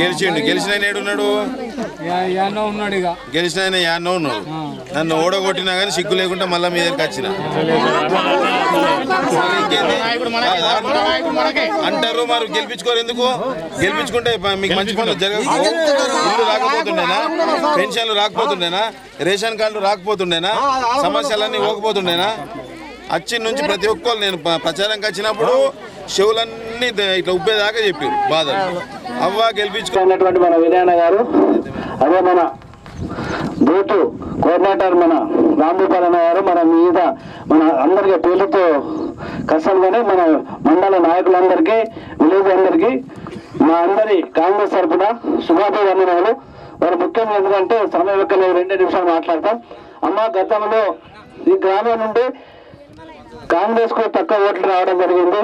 గెలిచిండు. గెలిచిన యాన్నో ఉన్నాడు ఇక గెలిచిన ఆయన యాన్నో ఉన్నాడు. నన్ను ఓడగొట్టినా కానీ సిగ్గు లేకుండా మళ్ళీ మీ దగ్గరికి వచ్చిన? అంటారు మరి గెలిపించుకోరు ఎందుకు? గెలిపించుకుంటే మీకు మంచి పనులు జరగ ఇల్లు రాకపోతుండేనా? పెన్షన్లు రాకపోతుండేనా? రేషన్ కార్డులు రాకపోతుండేనా? సమస్యలన్నీ పోకపోతుండేనా? వచ్చి నుంచి ప్రతి ఒక్కరు నేను ప్రచారంకి వచ్చినప్పుడు శివులన్నీ ఇట్లా ఉబ్బేదాకా చెప్పారు బాధ అవ్వ గెలిపించుకున్నటువంటి మన వినయన గారు అదే మన బూత్ కోఆర్డినేటర్ మన రాంభూపాలన్న గారు మన మీద మన అందరికీ పేర్లతో కష్టంగానే మన మండల నాయకులందరికీ విలేజ్ అందరికీ మా అందరి కాంగ్రెస్ తరఫున శుభాభివందనాలు. మరి ముఖ్యంగా ఎందుకంటే సమయం యొక్క నేను రెండే నిమిషాలు మాట్లాడతాం. అమ్మ గతంలో ఈ గ్రామం నుండి కాంగ్రెస్కు తక్కువ ఓట్లు రావడం జరిగింది.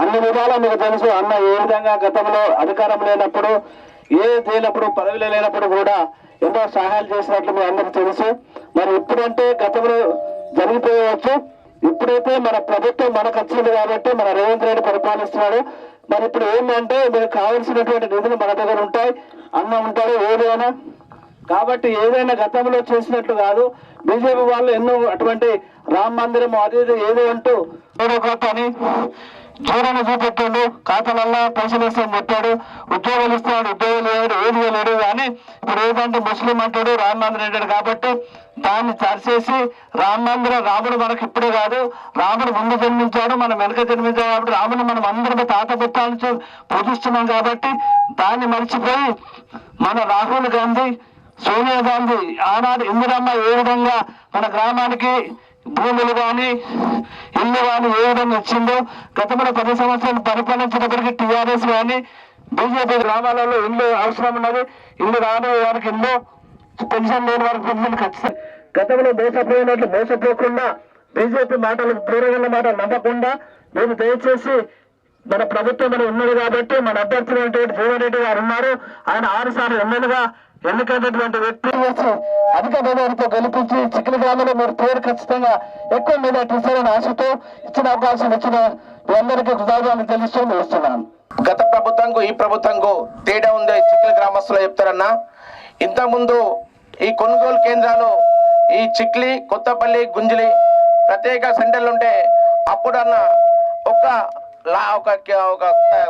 అన్ని విధాలా మీకు తెలుసు అన్న ఏ విధంగా గతంలో అధికారం లేనప్పుడు ఏ లేనప్పుడు పదవిలో లేనప్పుడు కూడా ఎన్నో సహాయాలు చేసినట్లు మీ అందరికి తెలుసు. మరి ఇప్పుడంటే గతంలో జరిగిపోయవచ్చు. ఇప్పుడైతే మన ప్రభుత్వం మనకు వచ్చింది కాబట్టి మన రేవంత్ రెడ్డి పరిపాలిస్తున్నాడు. మరి ఇప్పుడు ఏంటంటే మీకు కావాల్సినటువంటి నిధులు మన దగ్గర ఉంటాయి అన్న ఉంటాడు ఏదైనా కాబట్టి ఏదైనా గతంలో చేసినట్లు కాదు. బీజేపీ వాళ్ళు ఎన్నో అటువంటి రామ మందిరం అది ఏదో అంటూ అని చూడని చూపెట్టాడు. ఖాతాలల్లా పైసలు ఇస్తాను చెప్పాడు ఉద్యోగాలు ఇస్తాడు. ఉద్యోగాలు లేడు. ఏది లేడు కానీ ఇప్పుడు ఏదంటే ముస్లిం అంటాడు రామ మందిరం అంటాడు కాబట్టి దాన్ని సరిచేసి రామ మందిరం రాముడు మనకి ఇప్పుడే కాదు. రాముడు ముందు జన్మించాడు మనం వెనక జన్మించాడు కాబట్టి రాముడు మనం అందరం తాత పుట్టాలని పూజిస్తున్నాం కాబట్టి దాన్ని మర్చిపోయి మన రాహుల్ గాంధీ సోనియా గాంధీ ఆనాడు ఇందిరమ్మ ఏ విధంగా మన గ్రామానికి భూములు కానీ ఇల్లు కానీ ఏ విధంగా ఇచ్చిందో గతంలో పది సంవత్సరాలు పరిపాలించినప్పటికీ టీఆర్ఎస్ కానీ బీజేపీ గ్రామాలలో ఇల్లు అవసరం ఉన్నది ఇల్లు రాని వారికి ఇల్లు పెన్షన్ లేని వారికి పెన్షన్ ఖచ్చితంగా. గతంలో మోసపోయినట్లు మోసపోకుండా బీజేపీ మాటలు దూరంగా మాటలు నమ్మకుండా మీరు దయచేసి మన ప్రభుత్వం మన ఉన్నది కాబట్టి మన అభ్యర్థులైనటువంటి జీవన్ రెడ్డి గారు ఉన్నారు. ఆయన ఆరు సార్లు ఎమ్మెల్యేగా ఎన్నికైనటువంటి వ్యక్తి వచ్చి అధిక మెజారిటీతో గెలిపించి చిక్కుల గ్రామంలో మీరు పేరు ఖచ్చితంగా ఎక్కువ మెజార్టీ ఇస్తారని ఆశతో ఇచ్చిన అవకాశం ఇచ్చిన మీ అందరికీ కృతజ్ఞతలు తెలుస్తూ ఇస్తున్నాను గత ప్రభుత్వంకు ఈ ప్రభుత్వంకు తేడా ఉంది చిక్కల గ్రామస్తులు చెప్తారన్నా. ఇంతకుముందు ఈ కొనుగోలు కేంద్రాలు ఈ చిక్లి కొత్తపల్లి గుంజిలి ప్రత్యేక సెంటర్లు ఉంటే అప్పుడన్న ఒక లా ఒక ఒక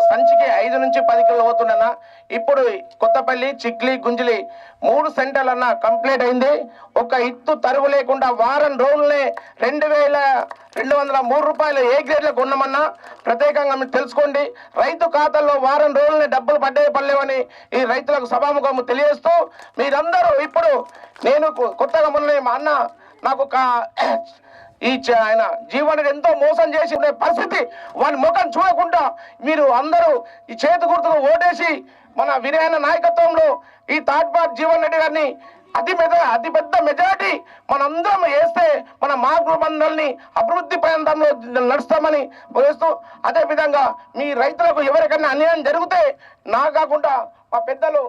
సంచికి ఐదు నుంచి పది కిలో పోతుండన్నా ఇప్పుడు కొత్తపల్లి చిక్లి గుంజిలి మూడు సెంటర్లు అన్న కంప్లీట్ అయింది. ఒక ఇత్తు తరువు లేకుండా వారం రోజులనే రెండు వేల రెండు వందల మూడు రూపాయలు ఏ గ్రేడ్లకు కొన్నామన్నా ప్రత్యేకంగా మీరు తెలుసుకోండి. రైతు ఖాతాల్లో వారం రోజులనే డబ్బులు పడ్డే పడలేవని ఈ రైతులకు సభాముఖము తెలియజేస్తూ మీరందరూ ఇప్పుడు నేను కొ- కొత్తగా మొన్న మా అన్న నాకు ఒక ఈ చ- ఆయన. జీవనకు ఎంతో మోసం చేసి ఉండే పరిస్థితి వాని ముఖం చూడకుండా మీరు అందరూ ఈ చేతి గుర్తుకు ఓటేసి మన వినయన నాయకత్వంలో ఈ థర్డ్ పార్ట్ జీవన్ రెడ్డి గారిని అతి పెద్ద అతి పెద్ద మెజారిటీ మనందరం వేస్తే మన మార్పు అభివృద్ధి ప్రాంతంలో నడుస్తామని భావిస్తూ అదేవిధంగా మీ రైతులకు ఎవరికైనా అన్యాయం జరిగితే నా కాకుండా మా పెద్దలు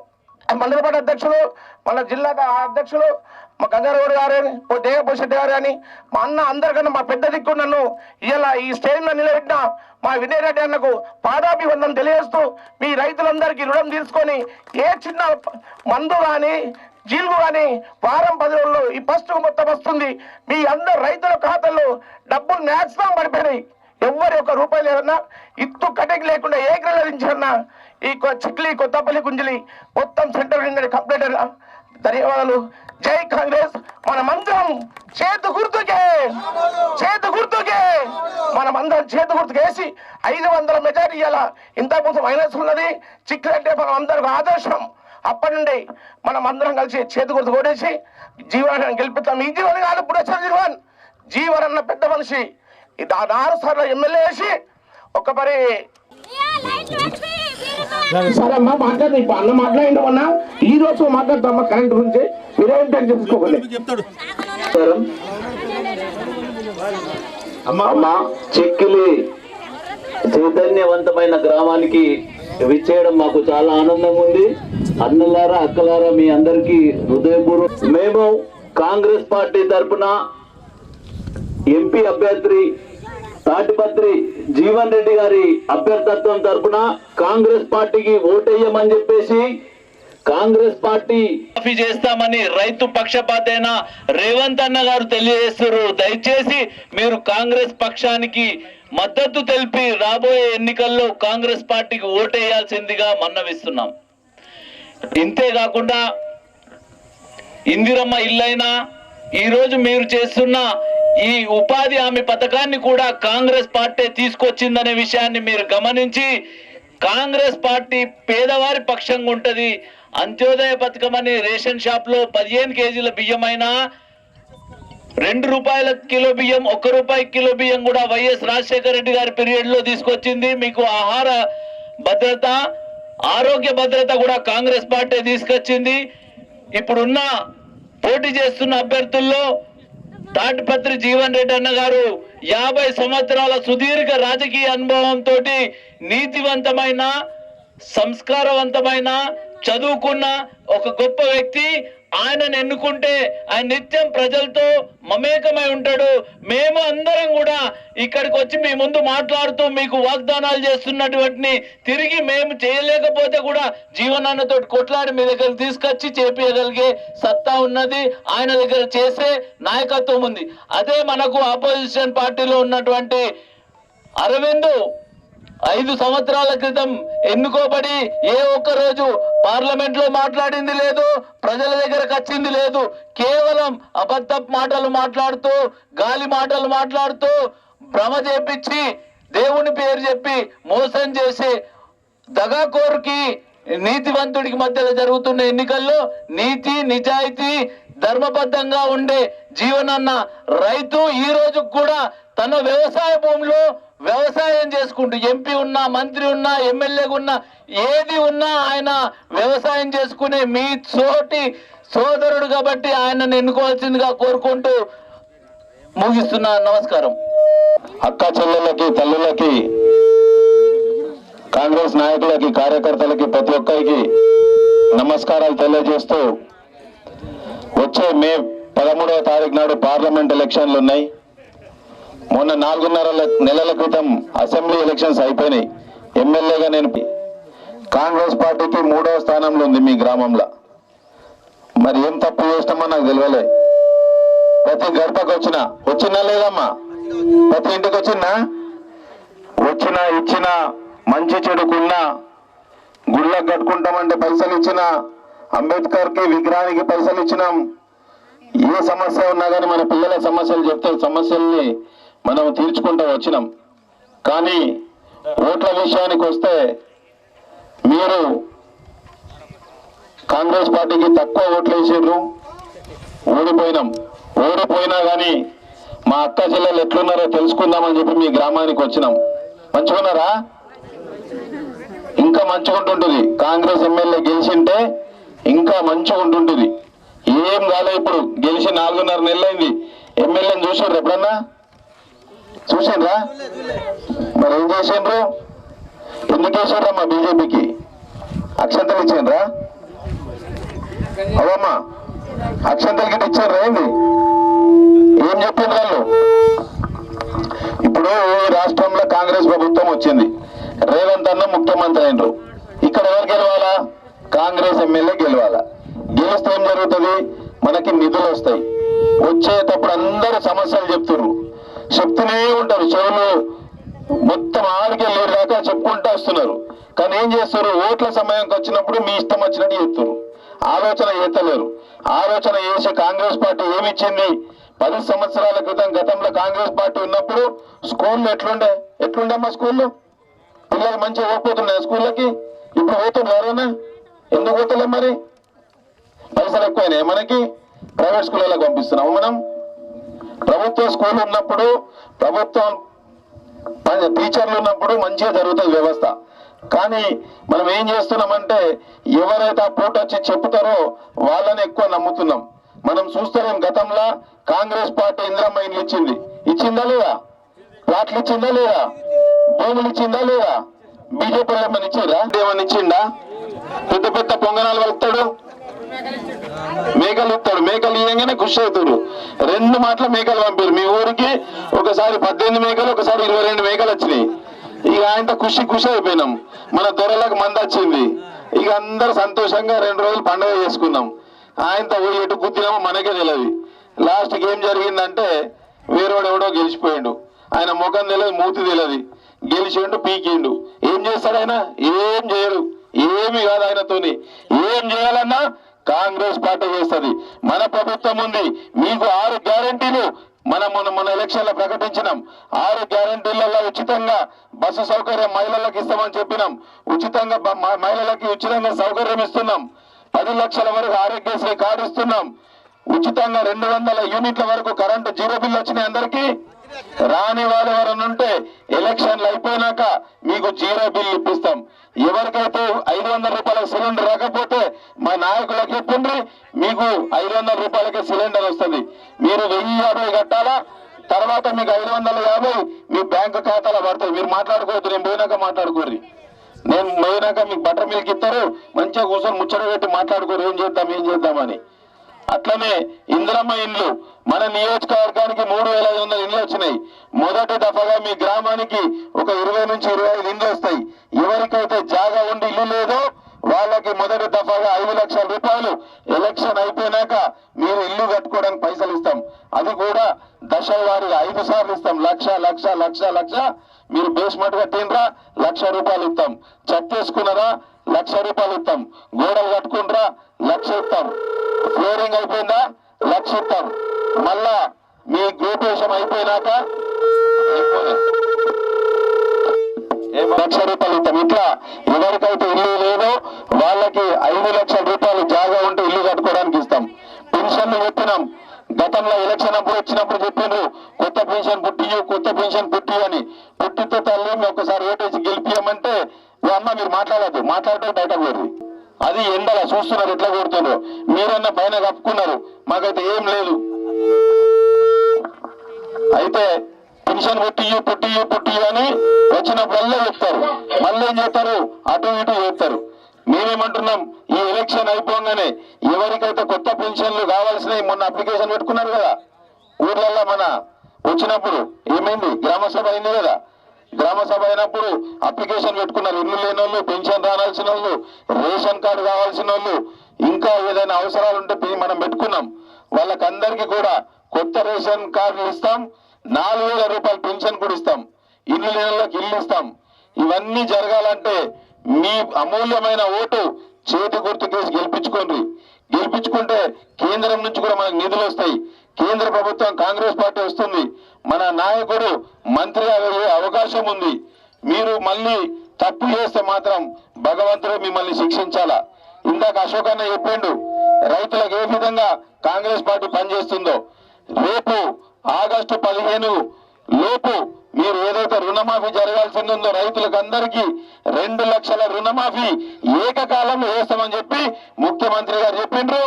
మండలపాటి అధ్యక్షులు మన జిల్లా అధ్యక్షులు మా గంగారావు గారు అని ఓ దేవభూషెడ్డి గారు అని మా అన్న అందరికన్నా మా పెద్ద దిక్కు నన్ను ఇలా ఈ స్టేజ్లో నిలబెట్టిన మా వినయ్ రెడ్డి అన్నకు పాదాభివందనం తెలియజేస్తూ మీ రైతులందరికీ రుణం తీసుకొని ఏ చిన్న మందు కానీ జీలుగు కానీ వారం పది రోజుల్లో ఈ ఫస్ట్ మొత్తం వస్తుంది. మీ అందరు రైతుల ఖాతాల్లో డబ్బులు మ్యాక్సిమం పడిపోయినాయి. ఎవరి ఒక రూపాయి లేదన్నా ఇత్తు కటింగ్ లేకుండా ఏ ఈ కొ- చిక్లి కొత్తపల్లి గుంజలి మొత్తం సెంటర్ నిండి కంప్లీట్ ధన్యవాదాలు. జై కాంగ్రెస్. మన మందరం చేతు గుర్తుకే. చేతు గుర్తుకే. మన మందరం చేతు గుర్తుకు. వేసి ఐదు వందల మెజారిటీ ఇవ్వాల ఇంత ముందు మైనస్ ఉన్నది. చిక్లి అంటే మనం అందరికి ఆదర్శం. అప్పటి నుండి మనం అందరం కలిసి చేతు గుర్తు కొట్టేసి జీవనాన్ని గెలిపిస్తాం. ఈ జీవన్ కాదు ఇప్పుడు వచ్చారు జీవన్. జీవన్ అన్న పెద్ద మనిషి. ఇది ఆరు సార్లు ఎమ్మెల్యే వేసి ఒక మరి సరే అమ్మా మాట్లాడి ఇప్పుడు అన్న మాట్లాడిండు అన్న. ఈ రోజు మాట్లాడతామ్మా కరెంట్ గురించి? మీరేంటని చెప్పుకోవాలి అమ్మా చెక్కిలి చైతన్యవంతమైన గ్రామానికి విచ్చేయడం మాకు చాలా ఆనందంగా ఉంది. అన్నలారా అక్కలారా మీ అందరికీ హృదయపూర్వక మేము కాంగ్రెస్ పార్టీ తరపున ఎంపీ అభ్యర్థి తాటిపత్రి జీవన్ రెడ్డి గారి అభ్యర్థత్వం తరపున కాంగ్రెస్ పార్టీకి ఓటేయమని చెప్పేసి కాంగ్రెస్ పార్టీ మాఫీ చేస్తామని రైతు పక్షపాతైన రేవంత్ అన్న గారు తెలియజేస్తారు దయచేసి మీరు కాంగ్రెస్ పక్షానికి మద్దతు తెలిపి రాబోయే ఎన్నికల్లో కాంగ్రెస్ పార్టీకి ఓటేయాల్సిందిగా మన్నవిస్తున్నాం. ఇంతే కాకుండా ఇందిరమ్మ ఇల్లైనా ఈరోజు మీరు చేస్తున్న ఈ ఉపాధి హామీ పథకాన్ని కూడా కాంగ్రెస్ పార్టీ తీసుకొచ్చిందనే విషయాన్ని మీరు గమనించి కాంగ్రెస్ పార్టీ పేదవారి పక్షంగా ఉంటుంది. అంత్యోదయ పథకం అని రేషన్ షాప్లో పదిహేను కేజీల బియ్యమైనా రెండు రూపాయల కిలో బియ్యం ఒక్క రూపాయి కిలో బియ్యం కూడా వైఎస్ రాజశేఖర రెడ్డి గారి పీరియడ్లో తీసుకొచ్చింది. మీకు ఆహార భద్రత ఆరోగ్య భద్రత కూడా కాంగ్రెస్ పార్టీ తీసుకొచ్చింది. ఇప్పుడున్న పోటీ చేస్తున్న అభ్యర్థుల్లో తాటిపత్రి జీవన్ రెడ్డి అన్న గారు యాభై సంవత్సరాల సుదీర్ఘ రాజకీయ అనుభవంతో నీతివంతమైన సంస్కారవంతమైన చదువుకున్న ఒక గొప్ప వ్యక్తి. ఆయనను ఎన్నుకుంటే ఆయన నిత్యం ప్రజలతో మమేకమై ఉంటాడు. మేము అందరం కూడా ఇక్కడికి వచ్చి మీ ముందు మాట్లాడుతూ మీకు వాగ్దానాలు చేస్తున్నటువంటి తిరిగి మేము చేయలేకపోతే కూడా జీవనాన్నతో కొట్లాడి మీ దగ్గర తీసుకొచ్చి చేపించగలిగే సత్తా ఉన్నది. ఆయన దగ్గర చేసే నాయకత్వం ఉంది. అదే మనకు ఆపోజిషన్ పార్టీలో ఉన్నటువంటి అరవింద్ ఐదు సంవత్సరాల క్రితం ఎన్నుకోబడి ఏ ఒక్క రోజు పార్లమెంట్లో మాట్లాడింది లేదు ప్రజల దగ్గరకు వచ్చింది లేదు. కేవలం అబద్ధ మాటలు మాట్లాడుతూ గాలి మాటలు మాట్లాడుతూ భ్రమ చేపించి దేవుని పేరు చెప్పి మోసం చేసే దగాకోరుకి నీతివంతుడికి మధ్యలో జరుగుతున్న ఎన్నికల్లో నీతి నిజాయితీ ధర్మబద్ధంగా ఉండే జీవనన్న రైతు ఈ రోజు కూడా తన వ్యవసాయ భూమిలో వ్యవసాయం చేసుకుంటూ ఎంపీ ఉన్నా మంత్రి ఉన్నా ఎమ్మెల్యే ఉన్నా ఏది ఉన్నా ఆయన వ్యవసాయం చేసుకునే మీ చోటి సోదరుడు కాబట్టి ఆయనను ఎన్నుకోవాల్సిందిగా కోరుకుంటూ ముగిస్తున్నా నమస్కారం. అక్క చెల్లెళ్ళకి తల్లులకి కాంగ్రెస్ నాయకులకి కార్యకర్తలకి ప్రతి ఒక్కరికి నమస్కారాలు తెలియజేస్తూ వచ్చే మే పదమూడవ తారీఖు నాడు పార్లమెంట్ ఎలక్షన్లు ఉన్నాయి. మొన్న నాలుగున్నర నెలల క్రితం అసెంబ్లీ ఎలక్షన్స్ అయిపోయినాయి. ఎమ్మెల్యేగా నేను కాంగ్రెస్ పార్టీకి మూడవ స్థానంలో ఉంది మీ గ్రామంలో. మరి ఏం తప్పు చేస్తామో నాకు తెలియలే ప్రతి గడపకు వచ్చిన వచ్చినా లేదమ్మా. ప్రతి ఇంటికి వచ్చినా వచ్చిన ఇచ్చిన మంచి చెడుకున్నా గుళ్ళకు కట్టుకుంటామంటే పైసలు ఇచ్చిన అంబేద్కర్కి విగ్రహానికి పైసలు ఇచ్చినాం. ఏ సమస్య ఉన్నా కానీ మన పిల్లల సమస్యలు చెప్తే సమస్యల్ని మనం తీర్చుకుంటూ వచ్చినాం. కానీ ఓట్ల విషయానికి వస్తే మీరు కాంగ్రెస్ పార్టీకి తక్కువ ఓట్లు వేసారు ఓడిపోయినాం. ఓడిపోయినా కానీ మా అక్క చెల్లెలు ఎట్లున్నారో తెలుసుకుందామని చెప్పి మీ గ్రామానికి వచ్చినాం. మంచుకున్నారా ఇంకా మంచుకుంటుంటుంది కాంగ్రెస్ ఎమ్మెల్యే గెలిచింటే ఇంకా మంచిగా ఏం కాలే ఇప్పుడు. గెలిచి నాలుగున్నర నెలలైంది. ఎమ్మెల్యేని చూసారు ఎప్పుడన్నా? చూసారా మరి ఏం చేసిండ్రు? ఎందుకు వేసారా మా బీజేపీకి? అక్షంతలు ఇచ్చిండ్రా? అవమ్మా అక్షంతలు గిట్ట ఇచ్చారా ఏంది? ఏం చెప్పిండ్రు వాళ్ళు? ఇప్పుడు ఈ రాష్ట్రంలో కాంగ్రెస్ ప్రభుత్వం వచ్చింది. రేవంత్ అన్న ముఖ్యమంత్రి అయినరు. ఇక్కడ ఎవరు గెలవాలా? కాంగ్రెస్ ఎమ్మెల్యే గెలవాలా? గెలిస్తే ఏం జరుగుతుంది? మనకి నిధులు వస్తాయి. వచ్చేటప్పుడు అందరూ చెప్తూనే ఉంటారు. చెవులు మొత్తం ఆడికి లేరు దాకా చెప్పుకుంటూ వస్తున్నారు. కానీ ఏం చేస్తారు ఓట్ల సమయంకి వచ్చినప్పుడు మీ ఇష్టం వచ్చినట్టు చెప్తారు ఆలోచన చేస్తలేరు. ఆలోచన చేసే కాంగ్రెస్ పార్టీ ఏమి ఇచ్చింది పది సంవత్సరాల క్రితం గతంలో కాంగ్రెస్ పార్టీ ఉన్నప్పుడు స్కూల్లో ఎట్లుండే? ఎట్లుండే మా స్కూల్లో పిల్లలు మంచిగా పోతున్నాయి స్కూళ్ళకి? ఇప్పుడు పోతున్నారు ఎవరైనా? ఎందుకు పోతలే మరి? పైసలు ఎక్కువైనాయి మనకి? ప్రైవేట్ స్కూళ్ళకి పంపిస్తున్నాము మనం? ప్రభుత్వ స్కూల్ ఉన్నప్పుడు ప్రభుత్వం టీచర్లు ఉన్నప్పుడు మంచిగా జరుగుతుంది వ్యవస్థ. కానీ మనం ఏం చేస్తున్నామంటే ఎవరైతే ఆ పూట వచ్చి చెప్తారో వాళ్ళని ఎక్కువ నమ్ముతున్నాం. మనం చూస్తున్నాం గతంలో కాంగ్రెస్ పార్టీ ఇందిరమ్మ ఇండ్లు ఇచ్చింది. ఇచ్చిందా లేదా? ప్లాట్లు ఇచ్చిందా లేదా? భూములు ఇచ్చిందా లేదా? బీజేపీ ఏమని ఇచ్చిందా? ఏమని ఇచ్చిందా? పెద్ద పెద్ద పొంగనాలు వెళ్తాడు మేకలు ఇస్తాడు మేకలు ఇయ్యంగానే ఖుషి అవుతారు. రెండు మాటల మేకలు పంపారు. మీ ఊరికి ఒకసారి పద్దెనిమిది మేకలు ఒకసారి ఇరవై రెండు మేకలు వచ్చినాయి. ఇక ఆయనతో ఖుషి కృషి అయిపోయినాం. మన దొరలకు మంది వచ్చింది. ఇక అందరు సంతోషంగా రెండు రోజులు పండుగ చేసుకున్నాం. ఆయనతో పోయి ఎటు గుద్దినామో మనకే తెలియదు. లాస్ట్కి ఏం జరిగిందంటే వేరేవాడు ఎవడో గెలిచిపోయిండు. ఆయన ముఖం తెలియదు మూతి తెలియదు. గెలిచిండు పీకిండు. ఏం చేస్తాడు ఆయన? ఏం చేయడు. ఏమి కాదు ఆయనతోని. ఏం చేయాలన్నా కాంగ్రెస్ పార్టీ చేస్తుంది. మన ప్రభుత్వం ఉంది. మీకు ఆరు గ్యారంటీలు మనం మన మన ఎలక్షన్లో ప్రకటించినాం. ఆరు గ్యారంటీలలో ఉచితంగా బస్సు సౌకర్యం మహిళలకు ఇస్తామని చెప్పినాం. ఉచితంగా మహిళలకి ఉచితంగా సౌకర్యం ఇస్తున్నాం. పది లక్షల వరకు ఆరోగ్యశ్రీ కార్డు ఇస్తున్నాం. ఉచితంగా రెండు వందల యూనిట్ల వరకు కరెంటు జీరో బిల్లు వచ్చినాయి అందరికీ. రాని వాళ్ళు ఎవరైనా ఉంటే ఎలక్షన్లు అయిపోయినాక మీకు జీరో బిల్ ఇప్పిస్తాం. ఎవరికైతే ఐదు వందల రూపాయల సిలిండర్ రాకపోతే మా నాయకులకు చెప్పిండ్రి మీకు ఐదు వందల రూపాయలకే సిలిండర్ వస్తుంది. మీరు వెయ్యి యాభై కట్టాలా? తర్వాత మీకు ఐదు వందల యాభై మీ బ్యాంక్ ఖాతాలో పడుతుంది మీరు మాట్లాడుకోవద్దు నేను పోయినాక మాట్లాడుకోర్రి. నేను పోయినాక మీకు బటర్ మిల్క్ ఇస్తారు మంచిగా కూర్చొని ముచ్చట పెట్టి మాట్లాడుకోరు ఏం చేద్దాం ఏం చేద్దామని అట్లనే ఇందిరమ్మ ఇండ్లు. మన నియోజకవర్గానికి మూడు వేల ఐదు వందల ఇండ్లు వచ్చినాయి. మొదటి దఫగా మీ గ్రామానికి ఒక ఇరవై నుంచి ఇరవై ఐదు ఇండ్లు వస్తాయి. ఎవరికైతే జాగా ఉండి ఇల్లు లేదో వాళ్ళకి మొదటి దఫాగా ఐదు లక్షల రూపాయలు ఎలక్షన్ అయిపోయినాక మీరు ఇల్లు కట్టుకోవడానికి పైసలు ఇస్తాం. అది కూడా దశ వారిగా ఐదు సార్లు ఇస్తాం. లక్ష లక్ష లక్ష లక్ష. మీరు బేస్మెంట్ కట్టినరా లక్ష రూపాయలు ఇస్తాం. చెక్ చేసుకున్నారా లక్ష రూపాయలు ఇస్తాం. గోడలు కట్టుకుంటారా లక్ష ఇస్తాం ఫ్లోరింగ్ అయిపోయిందా? లక్ష ఇస్తాం మళ్ళా మీ గృహప్రవేశం అయిపోయినాక లక్ష రూపాయలు ఇస్తాం. ఇట్లా ఎవరికైతే ఇల్లు లేదో వాళ్ళకి ఐదు లక్షల రూపాయలు జాగా ఉంటే ఇల్లు కట్టుకోవడానికి ఇస్తాం. పెన్షన్లు చెప్పినాం. గతంలో ఎలక్షన్ అప్పుడు వచ్చినప్పుడు చెప్పిండ్రు కొత్త పెన్షన్ పుట్టియు కొత్త పెన్షన్ పుట్టి అని. పుట్టితో తల్లి మేము ఒకసారి ఓటేసి గెలిపియమంటే ఓ అమ్మ మీరు మాట్లాడద్దు. మాట్లాడటం బయట పోరు అది ఎండల చూస్తున్నారు ఎట్లా కొడుతున్నారు మీరన్న పైన కప్పుకున్నారు మాకైతే ఏం లేదు. అయితే పెన్షన్ పుట్టియు పుట్టియు పుట్టియు అని వచ్చినప్పుడల్లా చెప్తారు. మళ్ళీ ఏం చేస్తారు? అటు ఇటు చేస్తారు మేమేమంటున్నాం ఈ ఎలక్షన్ అయిపోగానే ఎవరికైతే కొత్త పెన్షన్లు కావాల్సినవి మొన్న అప్లికేషన్ పెట్టుకున్నారు కదా ఊర్లలో మన వచ్చినప్పుడు ఏమైంది? గ్రామ సభ అయింది కదా. గ్రామ సభ అయినప్పుడు అప్లికేషన్ పెట్టుకున్నారు. ఇల్లు లేని వాళ్ళు పెన్షన్ రావాల్సిన వాళ్ళు రేషన్ కార్డు కావాల్సిన వాళ్ళు ఇంకా ఏదైనా అవసరాలు ఉంటే మనం పెట్టుకున్నాం. వాళ్ళకందరికీ కూడా కొత్త రేషన్ కార్డులు ఇస్తాం. నాలుగు వేల రూపాయలు పెన్షన్ కూడా ఇస్తాం. ఇల్లు లేని వాళ్ళకి ఇల్లు ఇస్తాం. ఇవన్నీ జరగాలంటే మీ అమూల్యమైన ఓటు చేతి గుర్తు కేసు గెలిపించుకోండి. గెలిపించుకుంటే కేంద్రం నుంచి కూడా మనకు నిధులు వస్తాయి. కేంద్ర ప్రభుత్వం కాంగ్రెస్ పార్టీ వస్తుంది. మన నాయకుడు మంత్రి వెళ్ళే అవకాశం ఉంది. మీరు మళ్ళీ తప్పు చేస్తే మాత్రం భగవంతుడు మిమ్మల్ని శిక్షించాలా? ఇందాక అశోక్ అన్న చెప్పిండు రైతులకు ఏ విధంగా కాంగ్రెస్ పార్టీ పనిచేస్తుందో. రేపు ఆగస్టు పదిహేను లోపు మీరు ఏదైతే రుణమాఫీ జరగాల్సింది ఉందో రైతులకు అందరికీ రెండు లక్షల రుణమాఫీ ఏకకాలంలో వేస్తామని చెప్పి ముఖ్యమంత్రి గారు చెప్పిండ్రు.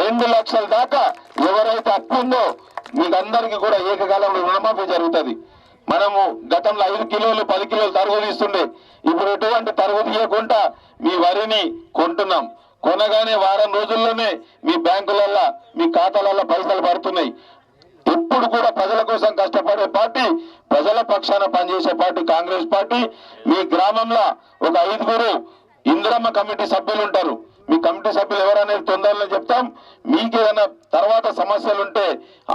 రెండు లక్షల దాకా ఎవరైతే అక్కుందో ఉందో కూడా ఏకకాలంలో రుణమాఫీ జరుగుతుంది. మనము గతంలో ఐదు కిలోలు పది కిలోలు తరుగు తీస్తుండే. ఇప్పుడు ఎటువంటి తరుగు తీయకుండా మీ వరిని కొంటున్నాం. కొనగానే వారం రోజుల్లోనే మీ బ్యాంకులల్లో మీ ఖాతాలలో పైసలు పడుతున్నాయి. ఎప్పుడు కూడా ప్రజల కోసం కష్టపడే పార్టీ ప్రజల పక్షాన పనిచేసే పార్టీ కాంగ్రెస్ పార్టీ. మీ గ్రామంలో ఒక ఐదుగురు ఇందిరమ్మ కమిటీ సభ్యులు ఉంటారు. మీ కమిటీ సభ్యులు ఎవరనేది తొందరలో చెప్తాం. మీకు ఏదైనా తర్వాత సమస్యలు ఉంటే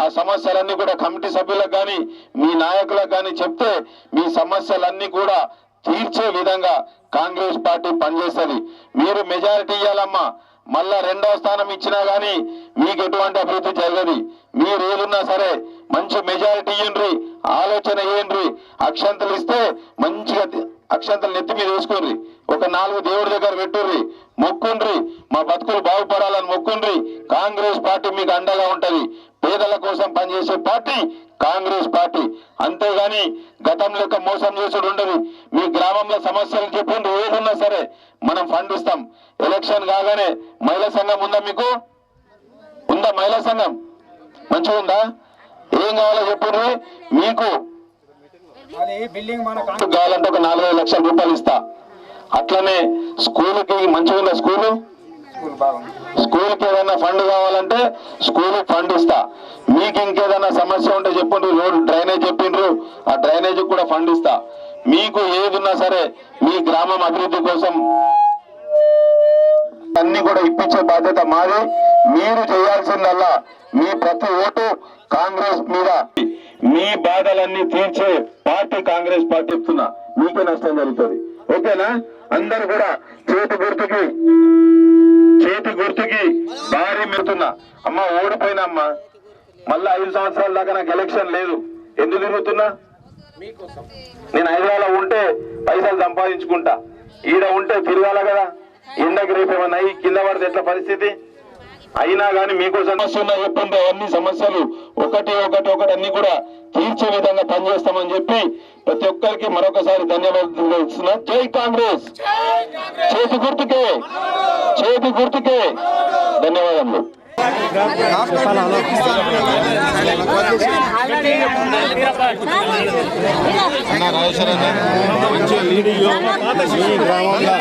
ఆ సమస్యలన్నీ కూడా కమిటీ సభ్యులకు కానీ మీ నాయకులకు కానీ చెప్తే మీ సమస్యలన్నీ కూడా తీర్చే విధంగా కాంగ్రెస్ పార్టీ పనిచేస్తుంది. మీరు మెజారిటీ ఇవ్వాలమ్మా మళ్ళా రెండవ స్థానం ఇచ్చినా గానీ మీకు ఎటువంటి అభివృద్ధి జరగదు. మీరు ఏదున్నా సరే మంచి మెజారిటీ ఇయ్యండ్రి ఆలోచన ఇయ్యండ్రి అక్షంతలు ఇస్తే మంచిగా అక్షంతలు నెత్తి మీద వేసుకోర్రి ఒక నాలుగు దేవుడి దగ్గర పెట్టుర్రి మొక్కుండ్రి. మా బతుకులు బాగుపడాలని మొక్కుండ్రి. కాంగ్రెస్ పార్టీ మీకు అండగా ఉంటది. పేదల కోసం పనిచేసే పార్టీ కాంగ్రెస్ పార్టీ. అంతేగాని కావాలంటే ఒక నాలుగైదు లక్షల రూపాయలు ఇస్తా. అట్లనే స్కూల్కి మంచిగా ఉందా స్కూలు కి ఏదైనా ఫండ్ కావాలంటే స్కూల్ ఫండ్ ఇస్తా. మీకు ఇంకేదైనా సమస్య ఉంటే చెప్పండి రోడ్ డ్రైనేజ్ చెప్పిండ్రు ఆ డ్రైనేజ్ కూడా ఫండ్ ఇస్తా. మీకు ఏది ఉన్నా సరే మీ గ్రామం అభివృద్ధి కోసం అన్ని కూడా ఇప్పించే బాధ్యత మాది. మీరు చేయాల్సిందల్లా మీ ప్రతి ఓటు కాంగ్రెస్ మీద. మీ బాధలన్నీ తీర్చే పార్టీ కాంగ్రెస్ పార్టీ చెప్తున్నా. మీకే నష్టం జరుగుతుంది. ఓకేనా? అందరు కూడా చేతి గుర్తుకి చేతి గుర్తుకి భారీ మెడుతున్నా అమ్మ ఓడిపోయినా అమ్మ. మళ్ళా ఐదు సంవత్సరాల దాకా నాకు ఎలక్షన్ లేదు. ఎందుకు తిరుగుతున్నా? నేను హైదరాబాద్ ఉంటే పైసలు సంపాదించుకుంటా. ఈడ ఉంటే తిరగాల కదా. ఎండకి రేపు ఏమన్నా కింద పడితే ఎట్లా పరిస్థితి? అయినా కానీ మీకు సమస్య ఉన్నా చెప్పుంటే అన్ని సమస్యలు ఒకటి ఒకటి ఒకటి అన్ని కూడా తీర్చే విధంగా పనిచేస్తామని చెప్పి ప్రతి ఒక్కరికి మరొకసారి ధన్యవాదాలు ఇస్తున్నా జై కాంగ్రెస్! చేతి గుర్తుకే! చేతి గుర్తుకే! ధన్యవాదాలు అన్న రాజేశ్వర మంచి వీడియో మీ గ్రామంలో